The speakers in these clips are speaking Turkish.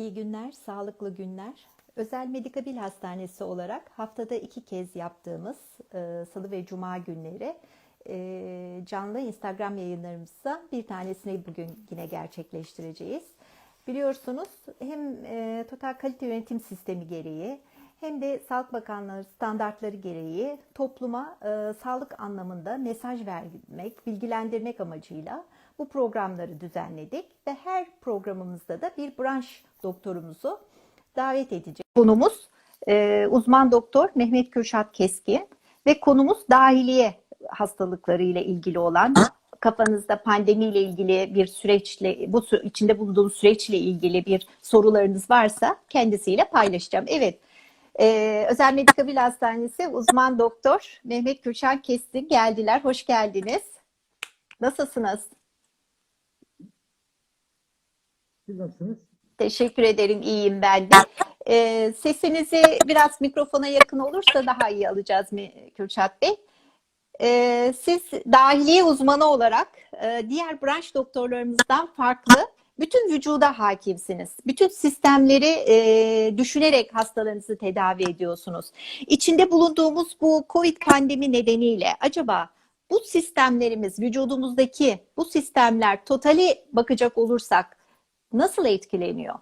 İyi günler, sağlıklı günler. Özel Medikabil Hastanesi olarak haftada iki kez yaptığımız e, salı ve cuma günleri e, canlı Instagram yayınlarımızda bir tanesini bugün yine gerçekleştireceğiz. Biliyorsunuz hem e, total kalite yönetim sistemi gereği hem de Sağlık Bakanlığı standartları gereği topluma e, sağlık anlamında mesaj vermek, bilgilendirmek amacıyla bu programları düzenledik ve her programımızda da bir branş doktorumuzu davet edeceğiz. Konumuz e, uzman doktor Mehmet Kürşat Keskin ve konumuz dahiliye hastalıkları ile ilgili olan kafanızda pandemiyle ilgili bir süreçle bu içinde bulunduğumuz süreçle ilgili bir sorularınız varsa kendisiyle paylaşacağım. Evet. Ee, Özel Medikabil Hastanesi uzman doktor Mehmet Kürşat Keskin geldiler. Hoş geldiniz. Nasılsınız? Siz nasılsınız? Teşekkür ederim. iyiyim ben de. Ee, sesinizi biraz mikrofona yakın olursa daha iyi alacağız mı Kürşat Bey? Ee, siz dahiliye uzmanı olarak e, diğer branş doktorlarımızdan farklı bütün vücuda hakimsiniz. Bütün sistemleri e, düşünerek hastalarınızı tedavi ediyorsunuz. İçinde bulunduğumuz bu COVID pandemi nedeniyle acaba bu sistemlerimiz, vücudumuzdaki bu sistemler totali bakacak olursak nasıl etkileniyor?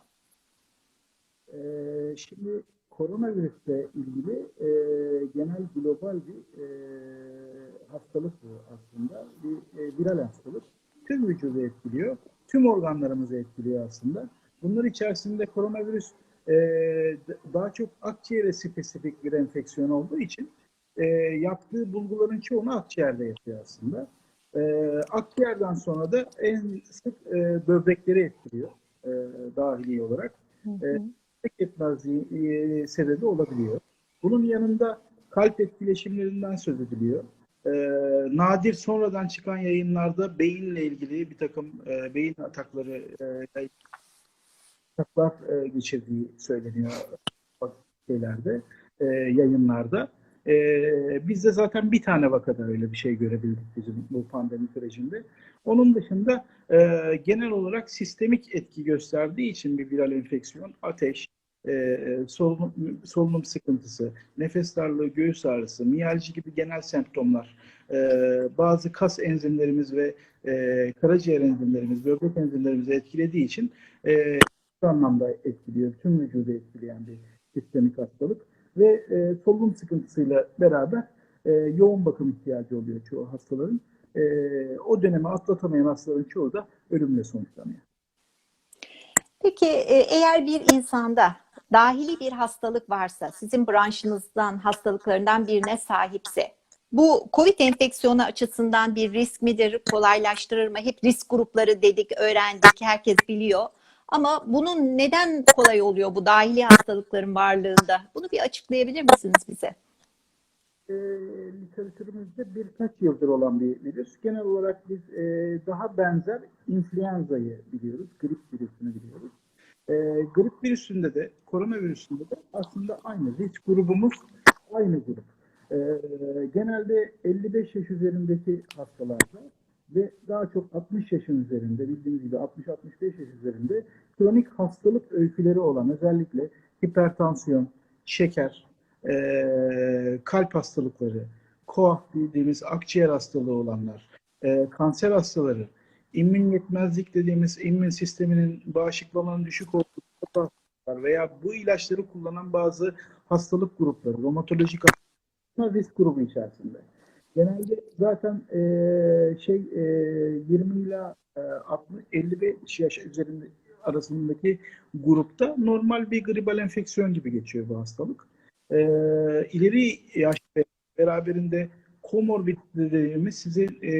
Ee, şimdi koronavirüsle ilgili e, genel global bir e, hastalık bu aslında. Bir e, viral hastalık. Tüm vücudu etkiliyor. Tüm organlarımızı etkiliyor aslında. Bunlar içerisinde koronavirüs e, daha çok akciğere spesifik bir enfeksiyon olduğu için e, yaptığı bulguların çoğunu akciğerde yapıyor aslında. E, akciğerden sonra da en sık e, böbrekleri etkiliyor e, dahili olarak. Evet. Tek yetmezliği e, sebebi olabiliyor. Bunun yanında kalp etkileşimlerinden söz ediliyor. E, nadir sonradan çıkan yayınlarda beyinle ilgili bir takım e, beyin atakları e, ataklar e, geçirdiği söyleniyor şeylerde, e, yayınlarda. E, biz de zaten bir tane vakada öyle bir şey görebildik bizim bu pandemi sürecinde. Onun dışında e, genel olarak sistemik etki gösterdiği için bir viral enfeksiyon, ateş, e, solunum, solunum sıkıntısı, nefes darlığı, göğüs ağrısı, miyalji gibi genel semptomlar, e, bazı kas enzimlerimiz ve e, karaciğer enzimlerimiz, böbrek enzimlerimizi etkilediği için e, anlamda etkiliyor, tüm vücudu etkileyen bir sistemik hastalık ve e, solunum sıkıntısıyla beraber e, yoğun bakım ihtiyacı oluyor çoğu hastaların. E, o dönemi atlatamayan hastaların çoğu da ölümle sonuçlanıyor. Peki e, eğer bir insanda dahili bir hastalık varsa, sizin branşınızdan hastalıklarından birine sahipse, bu COVID enfeksiyonu açısından bir risk midir, kolaylaştırır mı? Hep risk grupları dedik, öğrendik, herkes biliyor. Ama bunun neden kolay oluyor bu dahili hastalıkların varlığında? Bunu bir açıklayabilir misiniz bize? e, literatürümüzde birkaç yıldır olan bir virüs. Genel olarak biz e, daha benzer influenza'yı biliyoruz, grip virüsünü biliyoruz. E, grip virüsünde de, koronavirüsünde de aslında aynı. Risk grubumuz aynı grup. E, genelde 55 yaş üzerindeki hastalarda ve daha çok 60 yaşın üzerinde, bildiğiniz gibi 60-65 yaş üzerinde kronik hastalık öyküleri olan özellikle hipertansiyon, şeker, e, kalp hastalıkları, koah dediğimiz akciğer hastalığı olanlar, e, kanser hastaları, immün yetmezlik dediğimiz immün sisteminin bağışıklamanın düşük olduğu veya bu ilaçları kullanan bazı hastalık grupları, romatolojik hastalıklar risk grubu içerisinde. Genelde zaten e, şey e, 20 ile e, 60, 55 yaş üzerinde arasındaki grupta normal bir gribal enfeksiyon gibi geçiyor bu hastalık e, ileri yaş beraberinde komorbid dediğimiz sizi e,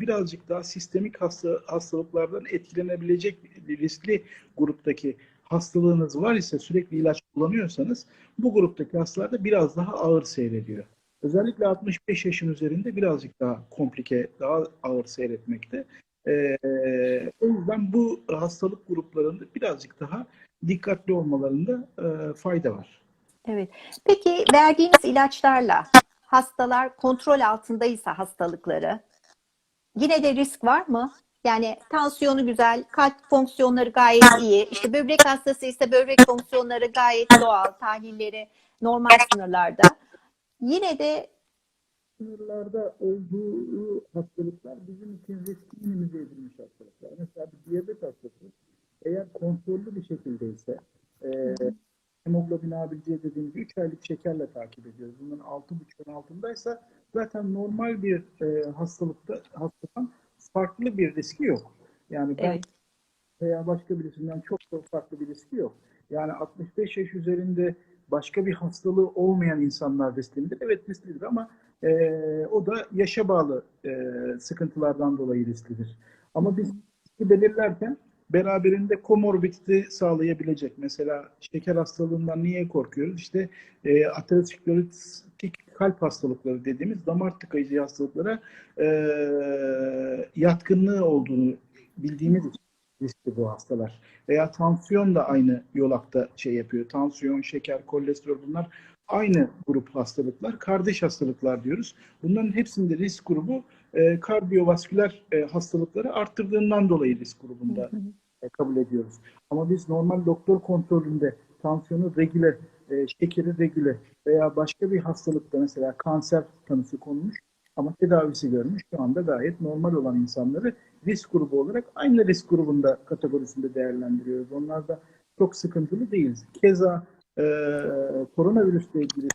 birazcık daha sistemik hasta, hastalıklardan etkilenebilecek riskli gruptaki hastalığınız var ise sürekli ilaç kullanıyorsanız bu gruptaki hastalarda biraz daha ağır seyrediyor. Özellikle 65 yaşın üzerinde birazcık daha komplike, daha ağır seyretmekte. E, o yüzden bu hastalık gruplarında birazcık daha dikkatli olmalarında e, fayda var. Evet. Peki verdiğiniz ilaçlarla hastalar kontrol altındaysa hastalıkları yine de risk var mı? Yani tansiyonu güzel, kalp fonksiyonları gayet iyi. İşte böbrek hastası ise böbrek fonksiyonları gayet doğal, tahlilleri normal sınırlarda. Yine de sınırlarda olduğu hastalıklar bizim için risk minimize edilmiş hastalıklar. Mesela bir diyabet hastası eğer kontrollü bir şekildeyse e, hemoglobin A1C dediğimiz 3 aylık şekerle takip ediyoruz. Bunların 6,5'ın altındaysa zaten normal bir e, hastalıkta hastadan farklı bir riski yok. Yani ben evet, veya başka birisinden çok çok farklı bir riski yok. Yani 65 yaş üzerinde başka bir hastalığı olmayan insanlar riskli midir? Evet risklidir ama e, o da yaşa bağlı e, sıkıntılardan dolayı risklidir. Ama biz belirlerken beraberinde komorbidite sağlayabilecek. Mesela şeker hastalığından niye korkuyoruz? İşte e, aterosklerotik kalp hastalıkları dediğimiz damar tıkayıcı hastalıklara e, yatkınlığı olduğunu bildiğimiz için riskli bu hastalar. Veya tansiyon da aynı yolakta şey yapıyor. Tansiyon, şeker, kolesterol bunlar aynı grup hastalıklar. Kardeş hastalıklar diyoruz. Bunların hepsinde risk grubu e, kardiyovasküler e, hastalıkları arttırdığından dolayı risk grubunda e, kabul ediyoruz. Ama biz normal doktor kontrolünde tansiyonu regüle, e, şekeri regüle veya başka bir hastalıkta mesela kanser tanısı konmuş ama tedavisi görmüş şu anda gayet normal olan insanları risk grubu olarak aynı risk grubunda kategorisinde değerlendiriyoruz. Onlar da çok sıkıntılı değiliz. Keza e, koronavirüsle ilgili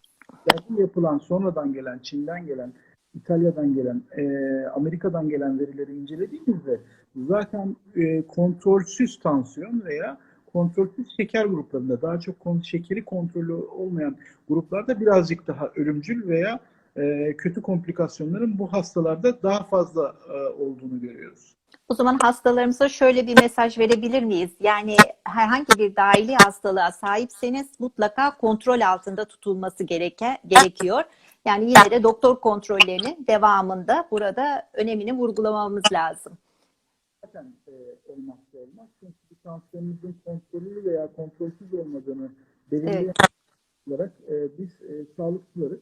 yapılan sonradan gelen, Çin'den gelen, İtalya'dan gelen, e, Amerika'dan gelen verileri incelediğimizde zaten e, kontrolsüz tansiyon veya kontrolsüz şeker gruplarında daha çok şekeri kontrolü olmayan gruplarda birazcık daha ölümcül veya e, kötü komplikasyonların bu hastalarda daha fazla e, olduğunu görüyoruz. O zaman hastalarımıza şöyle bir mesaj verebilir miyiz? Yani herhangi bir dahili hastalığa sahipseniz mutlaka kontrol altında tutulması gereke, gerekiyor. Yani yine de doktor kontrollerinin devamında burada önemini vurgulamamız lazım. zaten e, olmazsa olmaz. Çünkü bir tansiyonumuzun kontrollü veya kontrolsüz olmadığını belirleyen Evet. olarak e, biz e, sağlıkçılarız.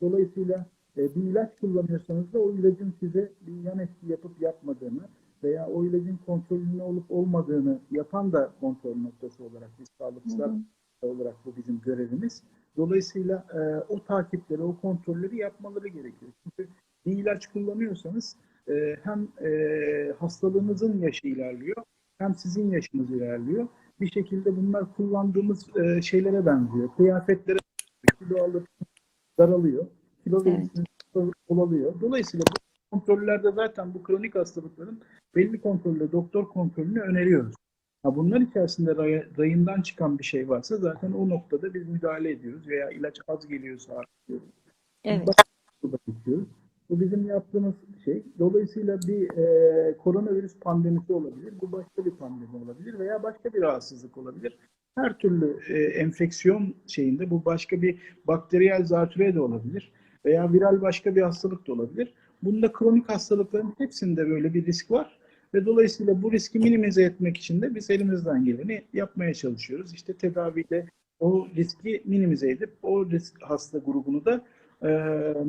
Dolayısıyla e, bir ilaç kullanıyorsanız da o ilacın size bir yan etki yapıp yapmadığını veya o ilacın kontrolünde olup olmadığını yapan da kontrol noktası olarak biz sağlıkçılar olarak bu bizim görevimiz. Dolayısıyla e, o takipleri, o kontrolleri yapmaları gerekiyor. Çünkü bir ilaç kullanıyorsanız e, hem e, hastalığınızın yaşı ilerliyor hem sizin yaşınız ilerliyor. Bir şekilde bunlar kullandığımız e, şeylere benziyor. Kıyafetlere. Kilo alıp daralıyor. Kilo Evet. olalıyor. Dolayısıyla bu kontrollerde zaten bu kronik hastalıkların belli kontrolle doktor kontrolünü öneriyoruz. Ha bunlar içerisinde ray- rayından çıkan bir şey varsa zaten o noktada biz müdahale ediyoruz veya ilaç az geliyorsa artırıyoruz. Evet. Bitiyoruz. Bu bizim yaptığımız şey. Dolayısıyla bir e, koronavirüs pandemisi olabilir. Bu başka bir pandemi olabilir veya başka bir rahatsızlık olabilir. Her türlü e, enfeksiyon şeyinde bu başka bir bakteriyel zatürre de olabilir veya viral başka bir hastalık da olabilir. Bunda kronik hastalıkların hepsinde böyle bir risk var ve dolayısıyla bu riski minimize etmek için de biz elimizden geleni yapmaya çalışıyoruz. İşte tedaviyle o riski minimize edip o risk hasta grubunu da e,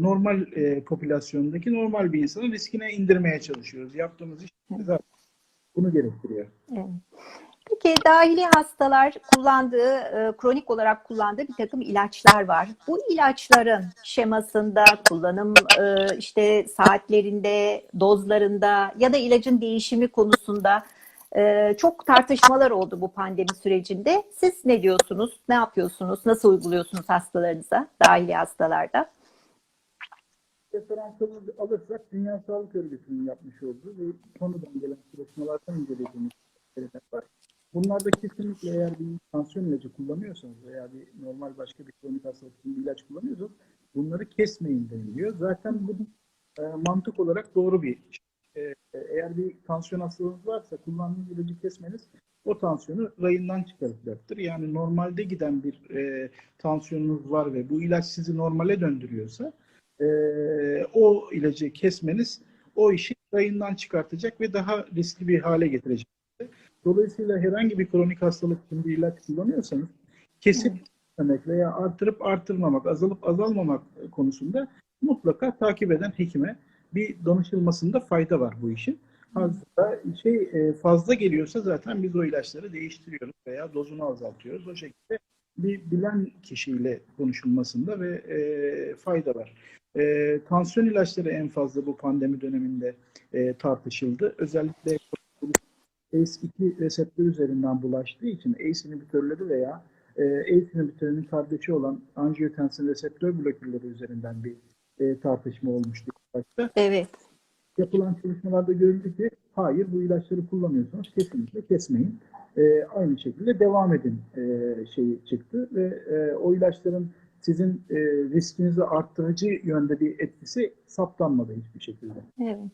normal e, popülasyondaki normal bir insanın riskine indirmeye çalışıyoruz. Yaptığımız iş zaten bunu gerektiriyor. Evet. Peki dahili hastalar kullandığı, e, kronik olarak kullandığı bir takım ilaçlar var. Bu ilaçların şemasında, kullanım e, işte saatlerinde, dozlarında ya da ilacın değişimi konusunda e, çok tartışmalar oldu bu pandemi sürecinde. Siz ne diyorsunuz? Ne yapıyorsunuz? Nasıl uyguluyorsunuz hastalarınıza, dahili hastalarda? Referansımızı alırsak Dünya Sağlık Örgütü'nün yapmış olduğu ve sonradan gelen çalışmalardan incelediğimiz şeyler var. Bunlarda kesinlikle eğer bir tansiyon ilacı kullanıyorsanız veya bir normal başka bir kronik hastalık için bir ilaç kullanıyorsanız bunları kesmeyin deniliyor. Zaten bu e, mantık olarak doğru bir şey. E, eğer bir tansiyon hastalığınız varsa kullandığınız ilacı kesmeniz o tansiyonu rayından çıkaracaktır. Yani normalde giden bir e, tansiyonunuz var ve bu ilaç sizi normale döndürüyorsa e, o ilacı kesmeniz o işi rayından çıkartacak ve daha riskli bir hale getirecek. Dolayısıyla herhangi bir kronik hastalık için bir ilaç kullanıyorsanız kesip kesmemek veya artırıp artırmamak, azalıp azalmamak konusunda mutlaka takip eden hekime bir danışılmasında fayda var bu işin. Fazla şey e, fazla geliyorsa zaten biz o ilaçları değiştiriyoruz veya dozunu azaltıyoruz. O şekilde bir bilen kişiyle konuşulmasında ve e, fayda var. E, tansiyon ilaçları en fazla bu pandemi döneminde e, tartışıldı. Özellikle ACE2 reseptör üzerinden bulaştığı için ACE inhibitörleri veya ACE inhibitörünün kardeşi olan angiotensin reseptör blokörleri üzerinden bir e, tartışma olmuştu. Başta. Evet. Yapılan çalışmalarda görüldü ki hayır bu ilaçları kullanıyorsanız kesinlikle kesmeyin. E, aynı şekilde devam edin e, şeyi çıktı ve e, o ilaçların sizin e, riskinizi arttırıcı yönde bir etkisi saptanmadı hiçbir şekilde. Evet.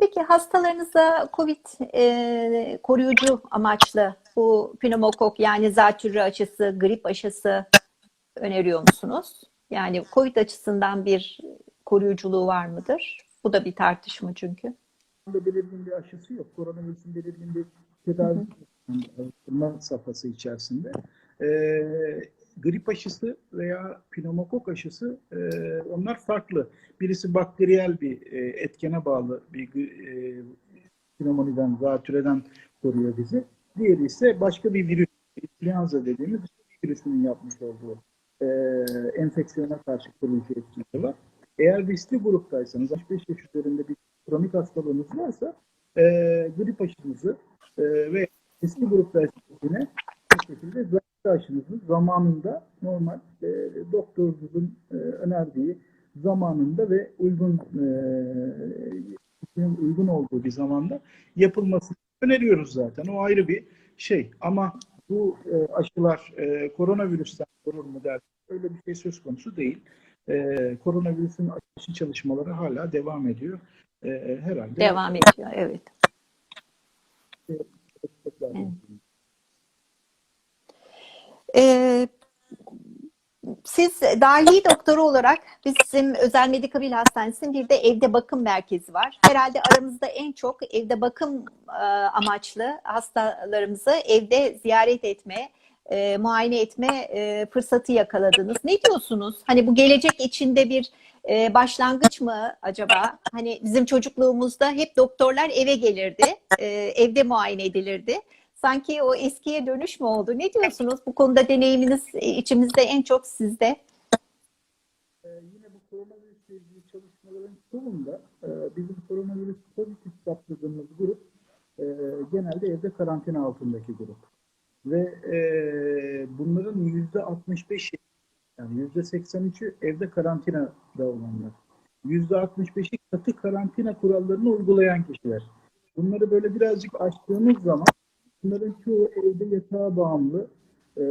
Peki hastalarınıza COVID e, koruyucu amaçlı bu pneumokok yani zatürre aşısı, grip aşısı öneriyor musunuz? Yani COVID açısından bir koruyuculuğu var mıdır? Bu da bir tartışma çünkü. Belirgin bir aşısı yok. Koronavirüsün belirgin bir tedavi araştırma safhası içerisinde. Ee, grip aşısı veya pneumokok aşısı e, onlar farklı. Birisi bakteriyel bir e, etkene bağlı bir e, pneumoniden, zatürreden koruyor bizi. Diğeri ise başka bir virüs, influenza dediğimiz bir virüsünün yapmış olduğu e, enfeksiyona karşı koruyucu etkisi var. Eğer riskli gruptaysanız, 65 yaş üzerinde bir kronik hastalığınız varsa e, grip aşınızı e, ve riskli gruptaysanız yine bu şekilde zatürre aşınızı zamanında normal e, doktorunuzun e, önerdiği zamanında ve uygun e, uygun olduğu bir zamanda yapılmasını öneriyoruz zaten. O ayrı bir şey. Ama bu e, aşılar e, koronavirüsten korur mu der öyle bir şey söz konusu değil. E, koronavirüsün aşı çalışmaları hala devam ediyor. E, herhalde. Devam ediyor, evet. Evet. Ee, siz dahi doktoru olarak bizim Özel Medikabil Hastanesi'nin bir de evde bakım merkezi var. Herhalde aramızda en çok evde bakım e, amaçlı hastalarımızı evde ziyaret etme, e, muayene etme e, fırsatı yakaladınız. Ne diyorsunuz? Hani bu gelecek içinde bir e, başlangıç mı acaba? Hani bizim çocukluğumuzda hep doktorlar eve gelirdi, e, evde muayene edilirdi. Sanki o eskiye dönüş mü oldu? Ne diyorsunuz? Bu konuda deneyiminiz e, içimizde en çok sizde. Ee, yine bu koronavirüsle ilgili çalışmaların çoğunda e, bizim koronavirüs pozitif saptadığımız grup e, genelde evde karantina altındaki grup. Ve e, bunların yüzde 65 yani yüzde 83'ü evde karantinada olanlar. Yüzde 65'i katı karantina kurallarını uygulayan kişiler. Bunları böyle birazcık açtığımız zaman bunların çoğu evde yatağa bağımlı, e,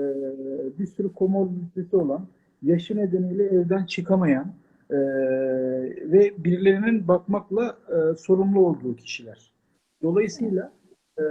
bir sürü komorbiditesi olan, yaşı nedeniyle evden çıkamayan e, ve birilerinin bakmakla e, sorumlu olduğu kişiler. Dolayısıyla e,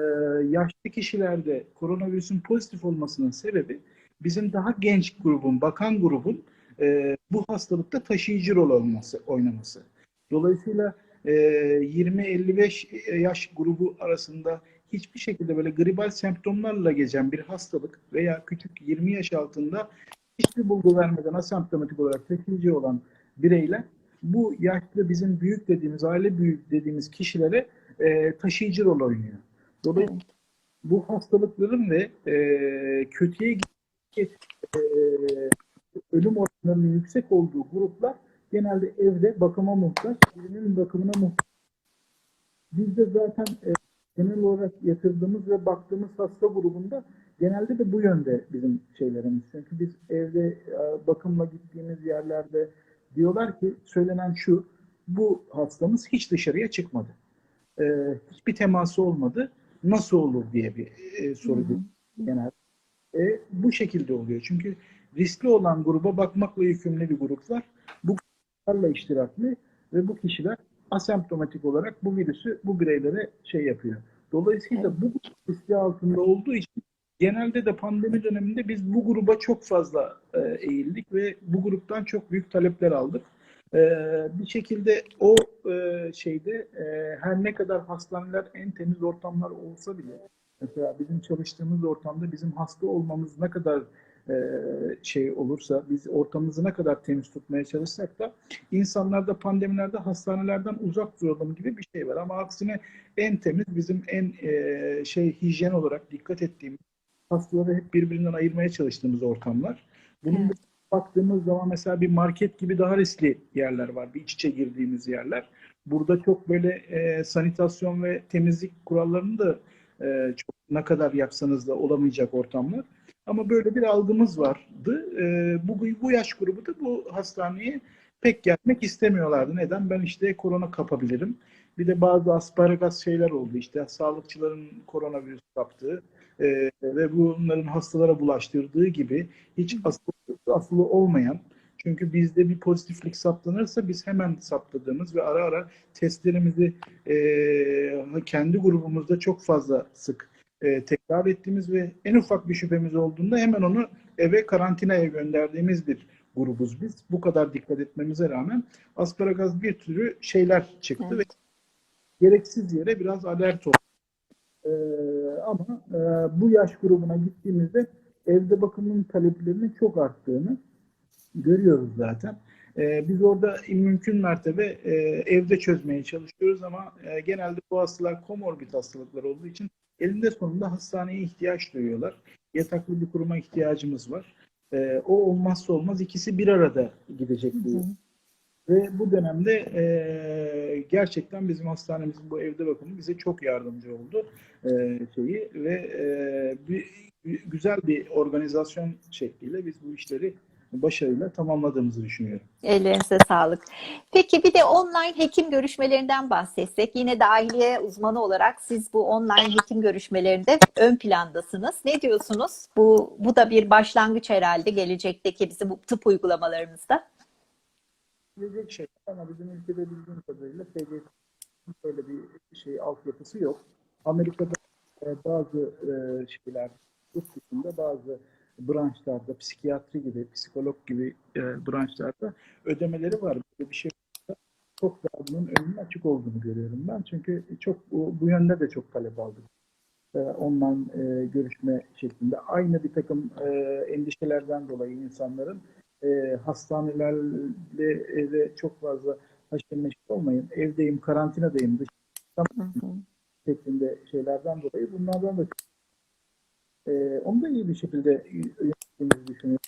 yaşlı kişilerde koronavirüsün pozitif olmasının sebebi bizim daha genç grubun, bakan grubun e, bu hastalıkta taşıyıcı rol olması, oynaması. Dolayısıyla e, 20-55 yaş grubu arasında hiçbir şekilde böyle gribal semptomlarla gezen bir hastalık veya küçük 20 yaş altında hiçbir bulgu vermeden asemptomatik olarak taşıyıcı olan bireyler bu yaşlı bizim büyük dediğimiz, aile büyük dediğimiz kişilere e, taşıyıcı rol oynuyor. Dolayısıyla bu hastalıkların ve e, kötüye e, ölüm oranlarının yüksek olduğu gruplar genelde evde bakıma muhtaç, birinin bakımına muhtaç. Biz de zaten e, genel olarak yatırdığımız ve baktığımız hasta grubunda genelde de bu yönde bizim şeylerimiz. Çünkü biz evde e, bakımla gittiğimiz yerlerde diyorlar ki söylenen şu, bu hastamız hiç dışarıya çıkmadı. E, hiçbir teması olmadı. Nasıl olur diye bir e, soru genelde. E, bu şekilde oluyor. Çünkü riskli olan gruba bakmakla yükümlü bir grup var. Bu kişilerle iştirakli ve bu kişiler asemptomatik olarak bu virüsü bu bireylere şey yapıyor. Dolayısıyla bu riski altında olduğu için genelde de pandemi döneminde biz bu gruba çok fazla e, eğildik ve bu gruptan çok büyük talepler aldık. E, bir şekilde o e, şeyde e, her ne kadar hastaneler en temiz ortamlar olsa bile mesela bizim çalıştığımız ortamda bizim hasta olmamız ne kadar şey olursa, biz ortamımızı ne kadar temiz tutmaya çalışsak da insanlarda pandemilerde hastanelerden uzak duralım gibi bir şey var. Ama aksine en temiz bizim en e, şey hijyen olarak dikkat ettiğimiz hastaları hep birbirinden ayırmaya çalıştığımız ortamlar. Bunun Evet. baktığımız zaman mesela bir market gibi daha riskli yerler var. Bir iç içe girdiğimiz yerler. Burada çok böyle e, sanitasyon ve temizlik kurallarını da e, çok ne kadar yapsanız da olamayacak ortamlar. Ama böyle bir algımız vardı. E, bu, bu yaş grubu da bu hastaneye pek gelmek istemiyorlardı. Neden? Ben işte korona kapabilirim. Bir de bazı asparagas şeyler oldu. İşte sağlıkçıların koronavirüs kaptığı e, ve bunların hastalara bulaştırdığı gibi hiç aslı, aslı olmayan çünkü bizde bir pozitiflik saptanırsa biz hemen saptadığımız ve ara ara testlerimizi e, kendi grubumuzda çok fazla sık e, tekrar ettiğimiz ve en ufak bir şüphemiz olduğunda hemen onu eve karantinaya gönderdiğimiz bir grubuz biz. Bu kadar dikkat etmemize rağmen asparagas bir türlü şeyler çıktı Evet. ve gereksiz yere biraz alert olduk. Ee, ama e, bu yaş grubuna gittiğimizde evde bakımın taleplerinin çok arttığını görüyoruz zaten. Ee, biz orada mümkün mertebe e, evde çözmeye çalışıyoruz ama e, genelde bu hastalar komorbid hastalıklar olduğu için elinde sonunda hastaneye ihtiyaç duyuyorlar. Yataklı bir kuruma ihtiyacımız var. Ee, o olmazsa olmaz ikisi bir arada gidecek bu ve bu dönemde e, gerçekten bizim hastanemizin bu evde bakımı bize çok yardımcı oldu e, şeyi ve e, bir- güzel bir organizasyon şekliyle biz bu işleri başarıyla tamamladığımızı düşünüyorum. Ellerinize sağlık. Peki bir de online hekim görüşmelerinden bahsetsek. Yine dahiliye uzmanı olarak siz bu online hekim görüşmelerinde ön plandasınız. Ne diyorsunuz? Bu, bu da bir başlangıç herhalde gelecekteki bizim bu tıp uygulamalarımızda. Gelecek şey ama bizim ülkede bildiğim kadarıyla böyle bir şey altyapısı yok. Amerika'da e, bazı e, şeyler, yurt dışında bazı branşlarda, psikiyatri gibi, psikolog gibi e, branşlarda ödemeleri var. Böyle bir şey çok daha bunun önünün açık olduğunu görüyorum ben. Çünkü çok bu, bu yönde de çok talep aldık. E, online e, görüşme şeklinde. Aynı bir takım e, endişelerden dolayı insanların e, hastanelerle de çok fazla haşır neşir olmayın. Evdeyim, karantinadayım, dış Hı hı. şeklinde şeylerden dolayı bunlardan da e, onu da iyi bir şekilde yönettiğimizi düşünüyorum.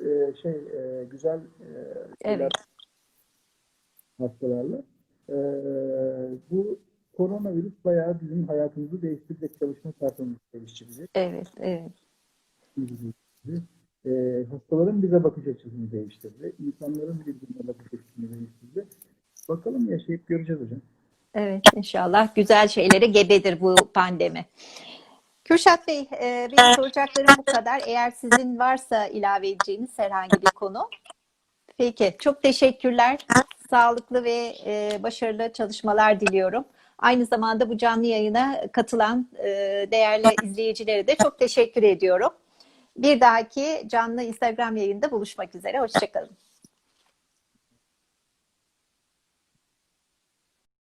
E, şey e, güzel e, Evet. hastalarla. E, bu koronavirüs bayağı bizim hayatımızı değiştirecek, çalışma tarzımızı değiştirecek. Evet, evet. E, hastaların bize bakış açısını değiştirdi. İnsanların birbirine bakış açısını değiştirdi. Bakalım yaşayıp göreceğiz hocam. Evet, inşallah güzel şeylere gebedir bu pandemi. Kürşat Bey, e, benim soracaklarım bu kadar. Eğer sizin varsa ilave edeceğiniz herhangi bir konu. Peki, çok teşekkürler. Sağlıklı ve e, başarılı çalışmalar diliyorum. Aynı zamanda bu canlı yayına katılan e, değerli izleyicilere de çok teşekkür ediyorum. Bir dahaki canlı Instagram yayında buluşmak üzere. Hoşçakalın.